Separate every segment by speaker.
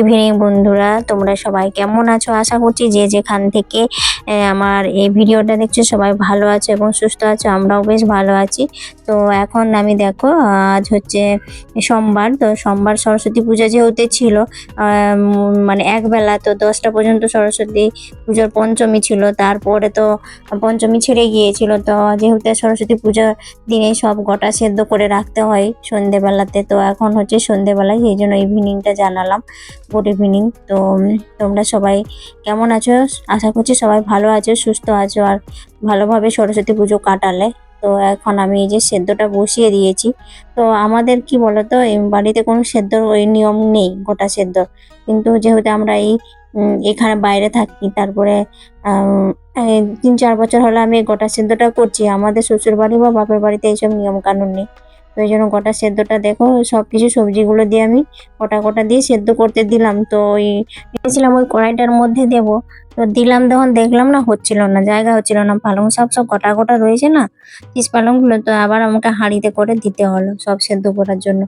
Speaker 1: Evening বন্ধুরা। তোমরা সবাই কেমন আছো? আশা করছি যে যেখান থেকে আমার এই ভিডিওটা দেখছ, সবাই ভালো আছো এবং সুস্থ আছো, আমরাও বেশ ভালো আছি। তো এখন আমি দেখো, আজ হচ্ছে সোমবার, তো সোমবার সরস্বতী পূজা যেহেতু ছিল মানে একবেলা, তো দশটা পর্যন্ত সরস্বতী পুজোর পঞ্চমী ছিল, তারপরে তো পঞ্চমী ছেড়ে গিয়েছিল, তো যেহেতু সরস্বতী পূজার দিনে সব গোটা সেদ্ধ করে রাখতে হয় সন্ধেবেলাতে, তো এখন হচ্ছে সন্ধেবেলায় সেই জন্য ইভিনিংটা জানালাম। গুড ইভিনিং তো তোমরা সবাই কেমন আছো? আশা করছি সবাই ভালো আছো, সুস্থ আছো আর ভালোভাবে সরস্বতী পুজো কাটালে। তো, এখন আমি এই যে সেদ্ধটা বসিয়ে দিয়েছি। তো, আমাদের কি বলতো বাড়িতে কোনো সেদ্ধর ওই নিয়ম নেই, গোটা সেদ্ধ। কিন্তু যেহেতু আমরা এই এখানে বাইরে থাকি, তারপরে তিন চার বছর হলো আমি গোটা সেদ্ধটা করছি। আমাদের শ্বশুর বাড়ি বা বাপের বাড়িতে এইসব নিয়ম কানুন নেই। তো এই জন্য গোটা সেদ্ধটা দেখো সব কিছু সবজিগুলো দিয়ে আমি গোটা গোটা দিয়ে সেদ্ধ করতে দিলাম। তো ওই ভেবেছিলাম ওই কড়াইটার মধ্যে দেব। তো দিলাম তখন দেখলাম না হচ্ছিল না, জায়গা হচ্ছিল না। পালং শাক সব গোটা গোটা রয়েছে না পিস পালংগুলো তো আবার আমাকে হাঁড়িতে করে দিতে হলো সব সেদ্ধ করার জন্য।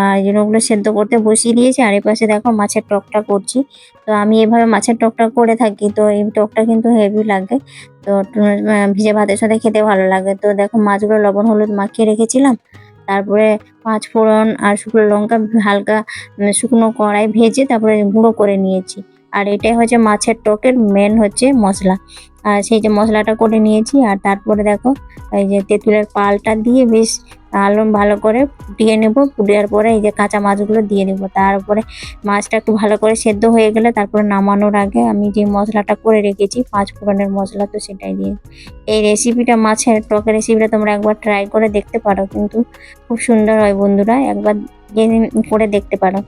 Speaker 1: আর এই জন্য ওগুলো সেদ্ধ করতে বসিয়ে দিয়েছি। আর এই পাশে দেখো মাছের টকটা করছি। তো আমি এভাবে মাছের টকটা করে থাকি, তো এই টকটা কিন্তু হেভি লাগে। তো ভিজে ভাতের সাথে খেতে ভালো লাগে। তো দেখো মাছগুলো লবণ হলুদ মাখিয়ে রেখেছিলাম। তারপরে পাঁচ ফোড়ন আর শুকনো লঙ্কা হালকা শুকনো কড়াই ভেজে তারপরে গুঁড়ো করে নিয়েছি। আর এটাই হচ্ছে মাছের টকের মেন হচ্ছে মশলা। আর সেই যে মশলাটা করে নিয়েছি, আর তারপরে দেখো, এই যে তেঁতুলের পালটা দিয়ে বেশ আলম ভালো করে ফুটিয়ে নেব। ফুটিয়ার পরে এই যে কাঁচা মাছগুলো দিয়ে দেবো তারপরে মাছটা একটু ভালো করে সেদ্ধ হয়ে গেলে তারপরে নামানোর আগে আমি যে মশলাটা করে রেখেছি, পাঁচ ফোড়নের মশলা তো সেটাই দিয়ে। এই রেসিপিটা মাছের টকের রেসিপিটা তোমরা একবার ট্রাই করে দেখতে পারো। কিন্তু খুব সুন্দর হয় বন্ধুরা, একবার করে দেখতে পারো।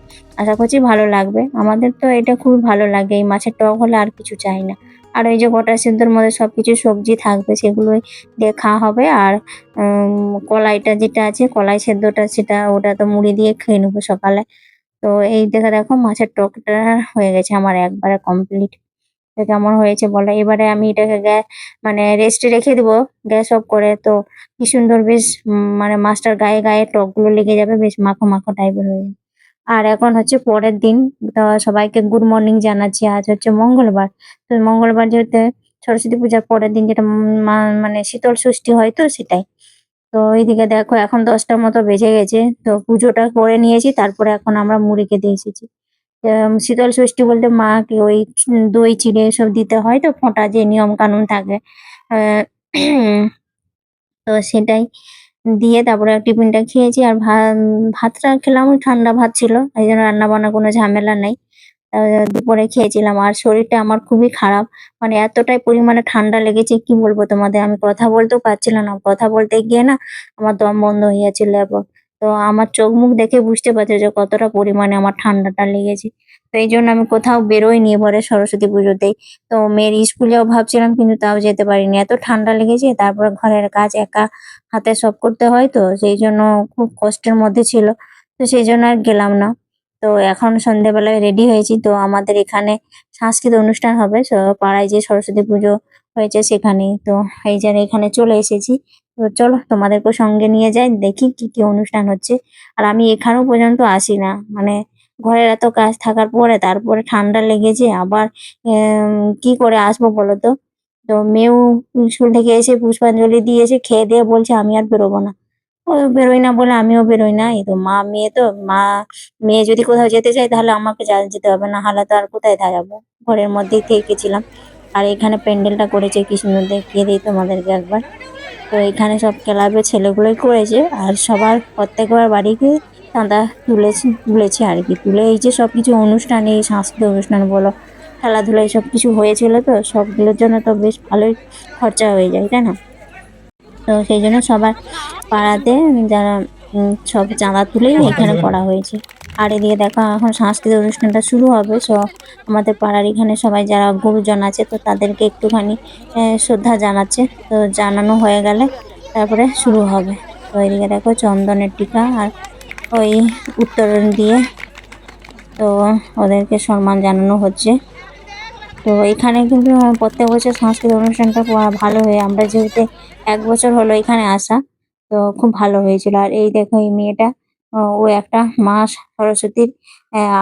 Speaker 1: আশা করছি ভালো লাগবে। আমাদের তো এটা খুবই ভালো লাগে, এই মাছের টক হলে আর কিছু চাই না। আর ওই যে গোটা সিদ্ধর মধ্যে সব কিছু সবজি থাকবে, সেগুলোই খাওয়া হবে। আর কলাইটা যেটা আছে, কলাই সেদ্ধটা সেটা ওটা তো মুড়ি দিয়ে খেয়ে নেব সকালে। তো এই দেখে দেখো মাছের টকটা হয়ে গেছে আমার একবারে কমপ্লিট তো কেমন হয়েছে বলো? এবারে আমি এটাকে গ্যা- মানে রেস্টে রেখে দেবো, গ্যাস অফ করে। তো কি সুন্দর বেশ মানে মাছটার গায়ে গায়ে টকগুলো লেগে যাবে, বেশ মাখো মাখো টাইপের হয়ে যাবে। আর এখন হচ্ছে পরের দিন সবাইকে গুড মর্নিং জানাচ্ছি। আজ হচ্ছে মঙ্গলবার। তো মঙ্গলবার যেহেতু সরস্বতী পূজার পরের দিন যেটা মানে শীতল ষষ্ঠী হয় তো সেটাই। তো এইদিকে দেখো এখন দশটার মতো বেজে গেছে। তো পুজোটা করে নিয়েছি, তারপরে এখন আমরা মুড়ি খেতে এসেছি। শীতল ষষ্ঠী বলতে মাকে ওই দই, চিড়ে এসব দিতে হয় তো, ফোঁটা যে নিয়ম কানুন থাকে। তো সেটাই। দিয়ে তারপরে টিফিনটা খেয়েছি আর ভাতটা খেলাম ঠান্ডা ভাত ছিল, এই জন্য রান্না বান্না কোনো ঝামেলা নেই। দুপুরে খেয়েছিলাম আর শরীরটা আমার খুবই খারাপ মানে এতটাই পরিমাণে ঠান্ডা লেগেছে, কি বলব তোমাদের? আমি কথা বলতেও পারছিলাম না, কথা বলতে গিয়ে না আমার দম বন্ধ হয়ে যাচ্ছিল এবং তো আমার চোখ মুখ দেখে বুঝতে পারছ যে কতটা পরিমাণে আমার ঠান্ডাটা লেগেছে। তো এই জন্য আমি কোথাও বেরোইনি এবারে সরস্বতী পুজোতেই। তো মেয়ের স্কুলেও ভাবছিলাম কিন্তু তাও যেতে পারিনি। এত ঠান্ডা লেগেছে, তারপরে ঘরের কাজ একা হাতে সব করতে হয় তো, সেই জন্য খুব কষ্টের মধ্যে ছিল। তো সেই জন্য আর গেলাম না। তো এখন সন্ধেবেলায় রেডি হয়েছি। তো আমাদের এখানে সাংস্কৃতিক অনুষ্ঠান হবে পাড়ায় যে সরস্বতী পুজো হয়েছে সেখানেই। তো এই যে এখানে চলে এসেছি। তো চলো তোমাদেরকে সঙ্গে নিয়ে যাই, দেখি কি কি অনুষ্ঠান হচ্ছে। আর আমি এখানেও পর্যন্ত আসি না মানে ঘরের এত কাজ থাকার পরে তারপরে ঠান্ডা লেগেছে, আবার কি করে আসব বলো তো? তো মেয়েও স্কুল থেকে এসে পুষ্পাঞ্জলি দিয়ে এসে খেয়ে দিয়ে বলছে, আমি আর বেরোবো না। ও বেরোই না বলে আমিও বেরোই না। এই তো মা মেয়ে তো, মা মেয়ে যদি কোথাও যেতে চায় তাহলে আমাকে যেতে হবে, না হলে তো আর কোথায় যাব ঘরের মধ্যেই থেকেছিলাম। আর এখানে প্যান্ডেলটা করেছে কি সুন্দর দেখিয়ে দিই তোমাদেরকে একবার। তো এখানে সব ক্লাবের ছেলেগুলোই করেছে আর সবার প্রত্যেকবার বাড়ি গিয়ে চাঁদা তুলেছি, তুলেছে আর কি। তুলে এই যে সব কিছু অনুষ্ঠান, এই সাংস্কৃতিক অনুষ্ঠান বলো, খেলাধুলা সব কিছু হয়েছিল তো, সবগুলোর জন্য তো বেশ ভালোই খরচা হয়ে যায়, তাই না? তো সেই জন্য সবার পাড়াতে যারা সব চাঁদা তুলেই এখানে করা হয়েছে। আর এদিকে দেখো, এখন সাংস্কৃতিক অনুষ্ঠানটা শুরু হবে সো আমাদের পাড়ার এখানে সবাই যারা গুরুজন আছে, তো তাদেরকে একটুখানি শ্রদ্ধা জানাচ্ছে, তো জানানো হয়ে গেলে তারপরে শুরু হবে। তো এদিকে দেখো, চন্দনের টিকা আর ওই উত্তরণ দিয়ে, তো ওদেরকে সম্মান জানানো হচ্ছে। তো এখানে কিন্তু প্রত্যেক বছর সাংস্কৃতিক অনুষ্ঠানটা ভালো হয়ে, আমরা যেহেতু এক বছর হলো এখানে আসা, তো খুব ভালো হয়েছিল। আর এই দেখো, এই মেয়েটা ও একটা মা সরস্বতীর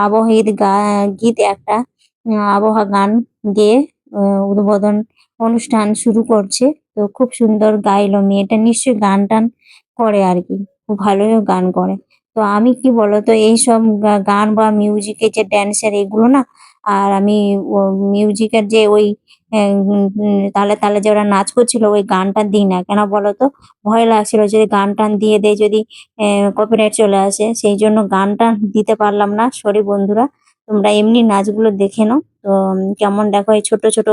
Speaker 1: আবহিত গীত একটা আবহ গান গেয়ে উদ্বোধন অনুষ্ঠান শুরু করছে। তো খুব সুন্দর গাইলো মেয়েটা, নিশ্চয়ই গান টান করে আর কি, খুব ভালোই গান করে। তো আমি কি বলতো এইসব গান বা মিউজিকের যে ড্যান্সার এগুলো না, আর আমি মিউজিকের যে ওই তালে তালে যে ওরা নাচ করছিল, ওই গানটা দিই না। কেন বলতো ভয় লাগছিল যদি গান টান দিয়ে দেয়, যদি কপিরাইট চলে আসে, সেই জন্য গানটা দিতে পারলাম না। সরি বন্ধুরা, তোমরা এমনি নাচগুলো দেখে নাও। তো কেমন দেখো এই ছোট ছোট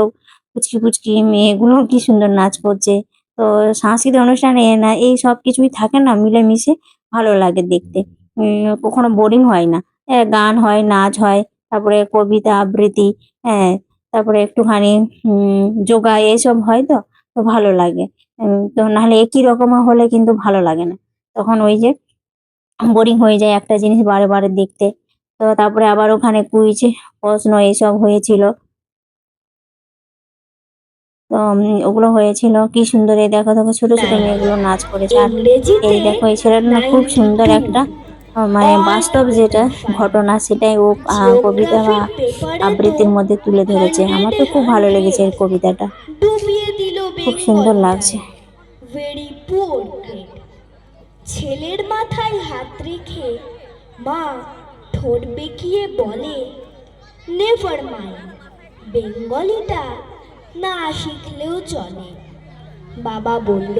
Speaker 1: পুচকি পুচকি মেয়েগুলো কি সুন্দর নাচ করছে। তো, সাংস্কৃতিক অনুষ্ঠানে না, এই সব কিছুই থাকে না, মিলেমিশে ভালো লাগে দেখতে। কখনো বোরিং হয় না। গান হয়, নাচ হয়, তারপরে কবিতা, আবৃত্তি হ্যাঁ তারপরে একটুখানি যোগা এইসব হয় তো তো ভালো লাগে। তো নাহলে একই রকম হলে কিন্তু ভালো লাগে না। তখন ওই যে বোরিং হয়ে যায় একটা জিনিস বারে বারে দেখতে। তো তারপরে আবার ওখানে কুইজ প্রশ্ন এইসব হয়েছিল। তো ওগুলো হয়েছিল। কি সুন্দর এই দেখো দেখো ছোট ছোট মেয়েগুলো নাচ করেছে। আর এই দেখো এই ছেলেটা না খুব সুন্দর একটা মানে বাস্তব যেটা ঘটনা সেটাই ও কবিতা বা আবৃত্তির মধ্যে তুলে ধরেছে। আমার তো খুব ভালো লেগেছে এই কবিতাটা। খুব সুন্দর লাগছে।
Speaker 2: ছেলের মাথায় হাত রেখে মা ঠোঁট বেঁকিয়ে বলে নেভার মাইন্ড বেঙ্গলিটা না শিখলেও চলে। বাবা বলল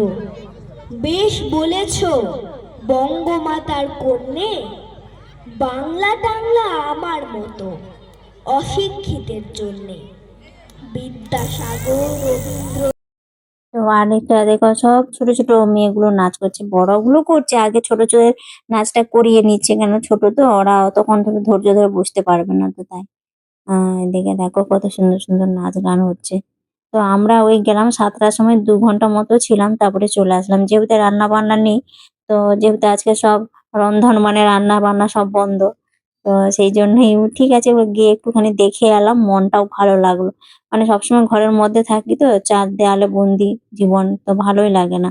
Speaker 2: বেশ বলেছ বঙ্গমাতার কন্যে, বাংলা টাংলা আমার মতো অশিক্ষিতের জন্যে। বিদ্যাসাগর, রবীন্দ্র
Speaker 1: তো আরেকটা দেখো সব ছোট ছোট মেয়েগুলো নাচ করছে, বড়গুলো করছে, আগে ছোট ছোট নাচটা করিয়ে নিচ্ছে কেন? ছোট তো, ওরা তখন ধরে ধৈর্য ধরে বুঝতে পারবে না তো তাই। এদিকে দেখো কত সুন্দর সুন্দর নাচ গান হচ্ছে। তো আমরা ওই গেলাম সাতটার সময়, দু ঘণ্টা মতো ছিলাম, তারপরে চলে আসলাম। যেহেতু রান্না বান্না নেই তো যেহেতু আজকে সব রন্ধন মানে রান্না বান্না সব বন্ধ, তো সেই জন্যই ঠিক আছে গিয়ে একটুখানি দেখে এলাম, মনটাও ভালো লাগল। মানে সবসময় ঘরের মধ্যে থাকি তো চার দেয়ালে বন্দি জীবন তো ভালোই লাগে না।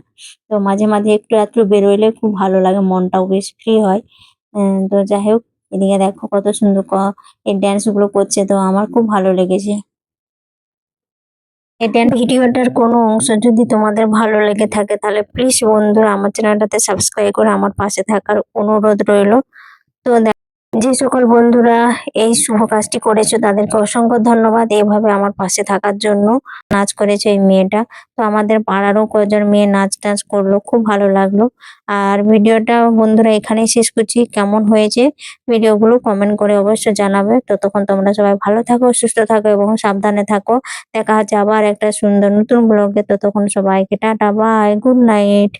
Speaker 1: তো মাঝে মাঝে একটু একটু বেরোইলে খুব ভালো লাগে, মনটাও বেশ ফ্রি হয়। তো যাই হোক, এদিকে দেখো কত সুন্দর এই ড্যান্সগুলো করছে তো, আমার খুব ভালো লেগেছে। ড্যান্স ভিডিওটার কোনো অংশ যদি তোমাদের ভালো লেগে থাকে, তাহলে প্লিজ বন্ধুরা আমার চ্যানেলটাতে সাবস্ক্রাইব করে আমার পাশে থাকার অনুরোধ রইল। তো যে সকল বন্ধুরা এই শুভ কাজটি করেছ তাদেরকে অসংখ্য ধন্যবাদ। এভাবে আমার পাশে থাকার জন্য নাচ করেছে এই মেয়েটা। তো আমাদের পাড়ারও কয়েকজন মেয়ে নাচ টাচ করল খুব ভালো লাগল। আর ভিডিওটা বন্ধুরা এখানেই শেষ করছি। কেমন হয়েছে ভিডিওগুলো কমেন্ট করে অবশ্যই জানাবে। ততক্ষণ তোমরা সবাই ভালো থাকো সুস্থ থাকো এবং সাবধানে থাকো। দেখা হচ্ছে আবার একটা সুন্দর নতুন ব্লগে ততক্ষণ সবাইকে টাটা বাই গুড নাইট